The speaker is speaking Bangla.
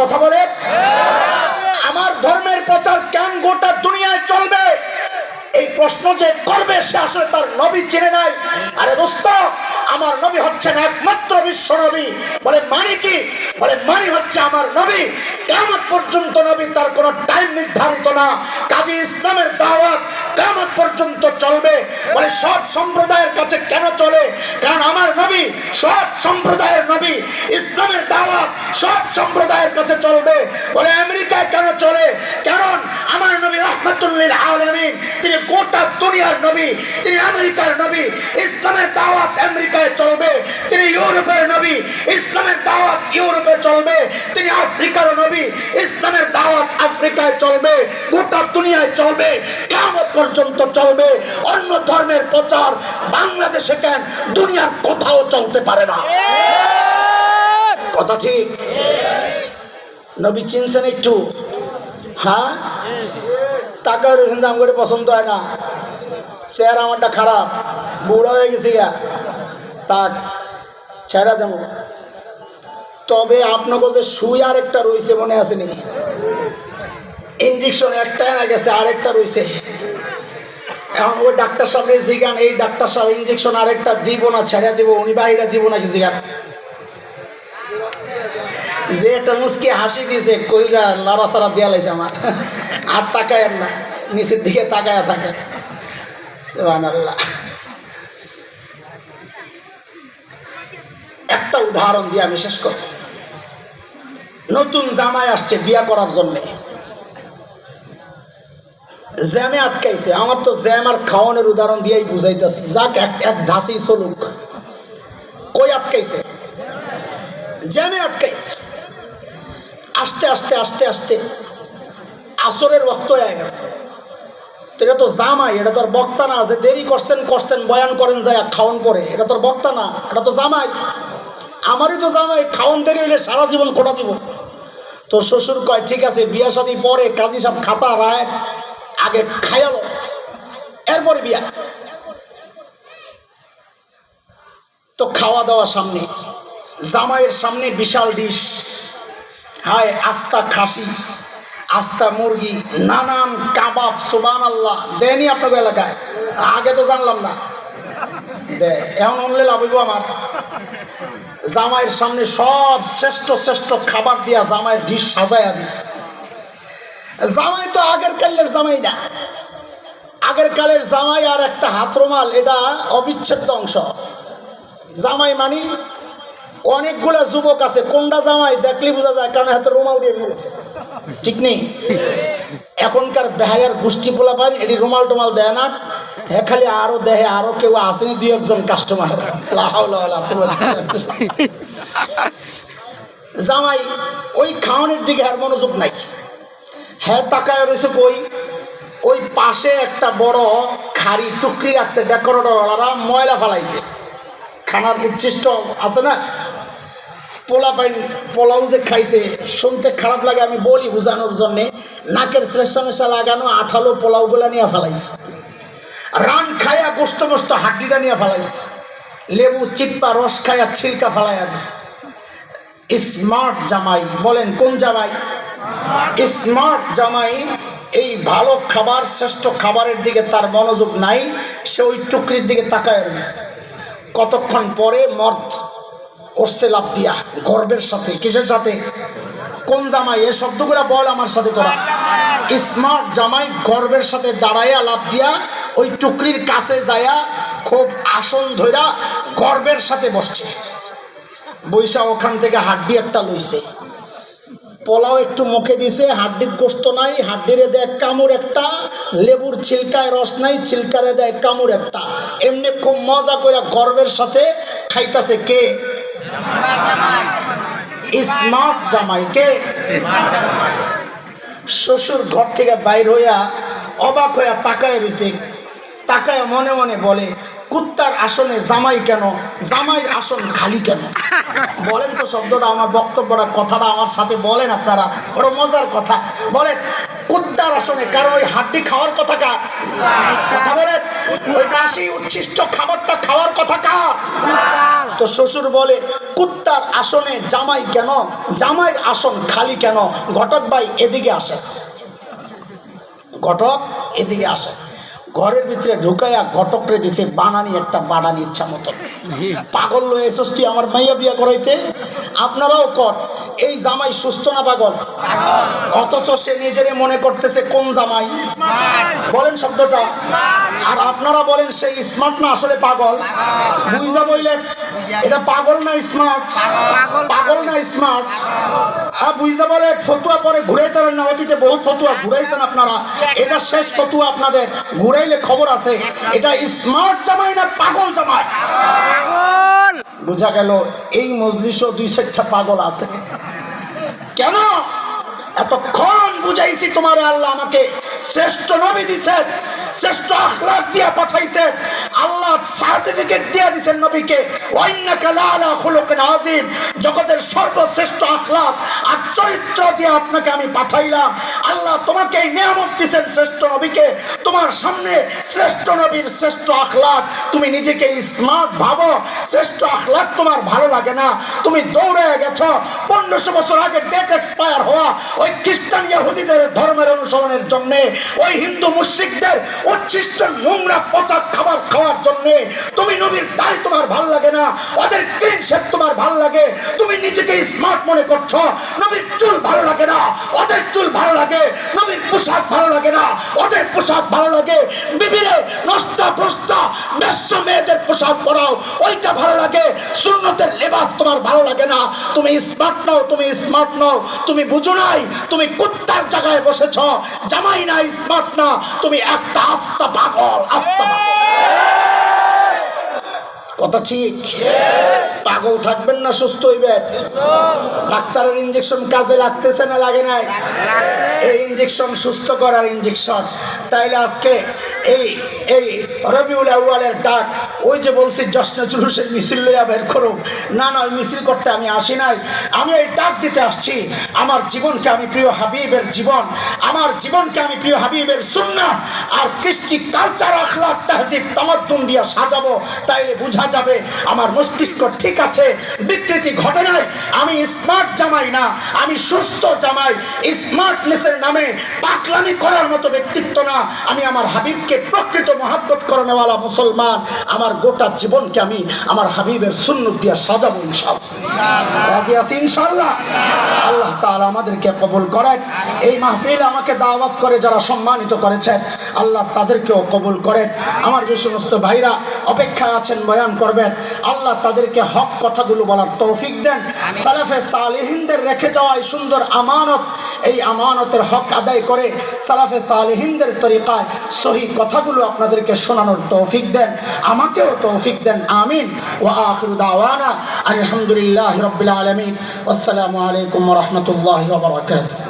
কথা বলে? আমার ধর্মের প্রচার কেন গোটা দুনিয়ায় চলবে? এই প্রশ্ন যে করবে সে আসলে তার নবী চিনে নাই। আরে দোস্ত, আমার নবী হচ্ছেন একমাত্র বিশ্ব নবী। বলে মানে কি? বলে মানে হচ্ছে আমার নবী। কেমন পর্যন্ত নবী তার কোনো টাইম নির্ধারিত না। কাজী ইসলামের দাওয়াত কেমন পর্যন্ত চলবে। বলে সব সম্প্রদায়ের কাছে কেন চলে? কারণ আমার নবী সব সম্প্রদায়ের নবী। ইসলামের দাওয়াত সব সম্প্রদায়ের কাছে চলবে। বলে আমেরিকায় কেন চলে? নবী রহমতুল্লিল আলমিন। তিনি গোটা দুনিয়ার নবী, তিনি আমেরিকার নবী, ইসলামের দাওয়াত আমেরিকায় চলবে। তিনি ইউরোপের নবী, ইসলামের দাওয়াত ইউরোপে চলবে। তিনি আফ্রিকার নবী, ইসলামের দাওয়াত আফ্রিকায় চলবে। গোটা দুনিয়ায় চলবে কেমন পর্যন্ত চলবে। অন্য ধর্মের প্রচার বাংলাদেশে কেন? দুনিয়ার কোথাও চলতে পারে না। কথা ঠিক? নবী চিনছেন একটু? হ্যাঁ? টাকা রয়েছেন দাম করে পছন্দ হয় না। স্যার আমারটা খারাপ, বুড়া হয়ে গেছি গা। তাক, ছেড়া দেব। তবে আপনার কাছে সুই আরেকটা রয়েছে মনে আসেনি। ইঞ্জেকশন একটাই না গেছে, আরেকটা রয়েছে এখন ওই ডাক্তার সামনে জিগান এই ডাক্তার সাহেব ইঞ্জেকশন আরেকটা দিব না, ছেড়ে দিব, উনি বাড়িটা দিব নাকি জিগান যে একটা মুসকি হাসি দিয়েছে, কইলা লড়াচড়া দেওয়া লাগছে আমার। আর তাকায় না, নিচের দিকে তাকায় থাকে। সুবহানাল্লাহ। একটা উদাহরণ দিয়ে আমি শেষ করব। নতুন জামাই আসছে বিয়া করার জন্যে। জ্যামে আটকাইছে। আমার তো জ্যাম আর খাওয়ানোর উদাহরণ দিয়েই বুঝাইতেছি। যাক, এক এক ধাসি চলুক। কই আটকাইছে? জ্যামে আটকাইছে। আস্তে আস্তে আস্তে আস্তে আসরের রক্ত হয়ে গেছে। তো এটা তো জামাই, এটা তোর বক্তা না যে দেরি করছেন করছেন, বয়ান করেন, যায় খাওয়ান পরে। এটা তোর বক্তা না, এটা তো জামাই। আমারই তো জামাই খাওয়ান দেরি হইলে সারা জীবন কোটা দিব। তো শ্বশুর কয়, ঠিক আছে, বিয়া শাদি পরে কাজী সব খাতা, রায়, আগে খায়ালো এরপরে বিয়া। তো খাওয়া দাওয়া সামনে। জামাইয়ের সামনে বিশাল ডিশ। হায় আস্তা খাসি। আস্তা মুরগি, নানান কাবাব সুবান আল্লাহ দেয়নি আপনাকে এলাকায়? আগে তো জানলাম না। দে, এখন অনলে লাভ আমার। জামাইয়ের সামনে সব শ্রেষ্ঠ শ্রেষ্ঠ খাবার দিয়া জামাইয়ের ডিশ সাজাইয়া দিস জামাই তো আগের কালের জামাই না। আগের কালের জামাই আর একটা হাত রুমাল এটা অবিচ্ছেদ্য অংশ। জামাই মানি অনেকগুলো যুবক আছে কোনটা জামাই দেখলে বোঝা যায় কারণ হাতে রুমাল দিয়ে নিয়েছে ঠিক নেই? এখনকার বেহায়ার গোষ্ঠী পোলা পান এটি রুমাল টুমাল দেয় না। হ্যাঁ খালি আরও দেহে আরও কেউ আসেনি, দুই একজন কাস্টমার জামাই, ওই খাওয়ানোর দিকে আর মনোযোগ নাই। হ্যাঁ তাকায় রয়েছে কই? ওই পাশে একটা বড় খাড়ি টুকরি রাখছে, ডেকোরেটরওয়ালারা ময়লা ফেলাইছে। খানার উচ্ছিষ্ট আছে না? পোলা পাইন পোলাও যে খাইছে। শুনতে খারাপ লাগে, আমি বলি বোঝানোর জন্যে। নাকের শ্রেষ্ঠা মেশা লাগানো আঠালো পোলাওগুলা নিয়ে ফেলাইছে রান খায়া গোস্ত মোস্ত হাড্ডিটা নিয়ে ফেলাইছে লেবু চিপ্পা রস খায়া ছিলকা ফেলাইয়া দিস। স্মার্ট জামাই, বলেন কোন জামাই? স্মার্ট জামাই, এই ভালো খাবার, শ্রেষ্ঠ খাবারের দিকে তার মনোযোগ নাই, সে ওই টুকরির দিকে তাকায় রয়েছে কতক্ষণ পরে মর্দ উঠছে লাভ দিয়া, গর্বের সাথে, কিসের সাথে? কোন জামাই? এ শব্দগুলো বল আমার সাথে তোরা। স্মার্ট জামাই, গর্বের সাথে দাঁড়াইয়া লাভ দিয়া, ওই টুকরির কাছে যায়া খুব আসন ধইরা গর্বের সাথে বসছে। বৈশা ওখান থেকে হাড্ডি একটা লইছে। পোলাও একটু মুখে দিছে, হাড্ডির গোস্ত নাই, হাড্ডিরে দেয় কামড় একটা, লেবুর ছিলকায় রস নাই, ছিলকারে দেয় কামড় একটা। এমনি খুব মজা করে গর্বের সাথে খাইতাছে কে? স্মার্ট জামাই কে শ্বশুর ঘর থেকে বাইর হইয়া অবাক হইয়া তাকায় রয়েছে। তাকায় মনে মনে বলে, কুত্তার আসনে জামাই কেন? জামাইয়ের আসন খালি কেন? বলেন তো শব্দটা, আমার বক্তব্যটা, কথাটা আমার সাথে বলেন আপনারা। বড় মজার কথা। বলেন কুত্তার আসনে কারণ ওই হাড্ডি খাওয়ার কথা কা কথা বলেন ওই বাসি উচ্ছিষ্ট খাবারটা খাওয়ার কথা কা তো শ্বশুর বলে কুত্তার আসনে জামাই কেন? জামাইয়ের আসন খালি কেন? ঘটক ভাই এদিকে আসে। ঘটক এদিকে আসে। ঘরের ভিতরে ঢুকাইয়া ঘটকরে দিছে বানানি একটা বানানি ইচ্ছা মতো পাগল লয়ে এসোস আমার মাইয়া বিয়া করাইতে? আপনারাও কর এই জামাই সুস্থ না পাগল? অথচ সে নিজেরে মনে করতেছে কোন জামাই? বলেন শব্দটা। আর আপনারা বলেন সে স্মার্ট না আসলে পাগল? বুঝা বললেন এটা পাগল না স্মার্ট পাগল না স্মার্ট হ্যাঁ বুঝতে বলে ফতুয়া পরে ঘুরাইতে পারেন না অতীতে বহুত ফতুয়া ঘুরাইছেন আপনারা। এটা শেষ ফতুয়া আপনাদের। ঘুরাইলে খবর আছে এটা স্মার্ট জামাই না পাগল জামাই? বোঝা গেল এই মজলিসও দুই চারটা পাগল আছে। কেন? এতক্ষণ বুঝাইছি তোমার আল্লাহ আমাকে শ্রেষ্ঠ নবী দিছেন, শ্রেষ্ঠ আখলাক দিয়া পাঠাইছেন আল্লাহ সার্টিফিকেট দিয়া দিছেন নবীকে। আযীম। জগতের সর্বশ্রেষ্ঠ আখলাক আর চরিত্র দিয়ে আপনাকে আমি পাঠাইলাম। আল্লাহ তোমাকে নিয়ামত দিছেন শ্রেষ্ঠ নবীকে। তোমার সামনে শ্রেষ্ঠ নবীর শ্রেষ্ঠ আখলাক। তুমি নিজেকে স্মার্ট ভাবো, শ্রেষ্ঠ আখলাক তোমার ভালো লাগে না। তুমি দৌড়ে গেছো, পনেরোশো বছর আগে ডেট এক্সপায়ার হওয়া ওই খ্রিস্টান ইহুদিদের ধর্মের অনুসরণের জন্য, ওই হিন্দু মুসলিকদের উচ্ছিষ্ট নোংরা পচা খাবার খাওয়ার জন্য তুমি নবীর দায় তোমার ভালো লাগে না, ওদের ক্লিন শেপ তোমার ভালো লাগে। তুমি নিজেকে স্মার্ট মনে করছ, নবীর চুল ভালো লাগে না, ওদের চুল ভালো লাগে নবীর পোশাক ভালো লাগে না। ওদের পোশাক ভালো লাগে। বিবিরে নষ্ট প্রষ্ট বেশ্য মেয়েদের পোশাক পরাও, ওইটা ভালো লাগে। সুন্নতের লেবাস তোমার ভালো লাগে না। তুমি স্মার্ট নও, তুমি স্মার্ট নও। তুমি বুঝো নাই, তুমি কুত্তার জায়গায় বসেছ। জামাই না স্মার্ট না। তুমি একটা আস্তা পাগল আস্তা পাগল। কথা ঠিক? পাগল থাকবেন না সুস্থ হইবেন। ডাক্তারের ইঞ্জেকশন কাজে লাগতেছে না লাগে নাই? এই ইঞ্জেকশন সুস্থ করার ইঞ্জেকশন তাইলে আজকে এই এই রবিউল আউয়ালের ডাক, ওই যে বলছি, জশ্ন জুলুসের মিছিল লইয়া বের করুন না না, ওই মিছিল করতে আমি আসি নাই। আমি এই ডাক দিতে আসছি। আমার জীবনকে আমি প্রিয় হাবিবের জীবন। আমার জীবনকে আমি প্রিয় হাবিবের সুন্না। আর কৃষ্টি কালচার আখলাক তাহজিব, তামাদ্দুন দিয়া সাজাবো, তাইলে বোঝা যাবে আমার মস্তিষ্ক ঠিক আছে। বিকৃতি ঘটে নাই। আমি স্মার্ট জামাই না। আমি সুস্থ জামাই। স্মার্টনেসের নামে পাকলামি করার মতো ব্যক্তিত্ব না। আমি আমার হাবিবকে প্রকৃত মহাব্বত করানোওয়ালা মুসলমান, আমার গোটা জীবনকে আমি আমার হাবিবের সুন্নত দিয়া সাজাবো ইনশাআল্লাহ। আল্লাহ তাআলা আমাদেরকে কবুল করেন। এই মাহফিল আমাকে দাওয়াত করে যারা সম্মানিত করেছেন আল্লাহ তাদেরকেও কবুল করেন। আমার যে সমস্ত ভাইরা অপেক্ষায় আছেন, বয়ান করবেন, আল্লাহ তাদেরকে হক কথাগুলো বলার তৌফিক দেন। সালাফে সালেহিনদের রেখে যাওয়া এই সুন্দর আমানত। এই আমানতের হক আদায় করে সালাফে সালেহিনদের তরিকায় সহি কথাগুলো আপনাদেরকে শোনানোর তৌফিক দেন। আমাকেও তৌফিক দেন। আমিন। ও আখির দাওয়ানা। আলহামদুলিল্লাহ রবিল আলমিন। আসসালামু আলাইকুম রহমতুল্লাহ বারকাত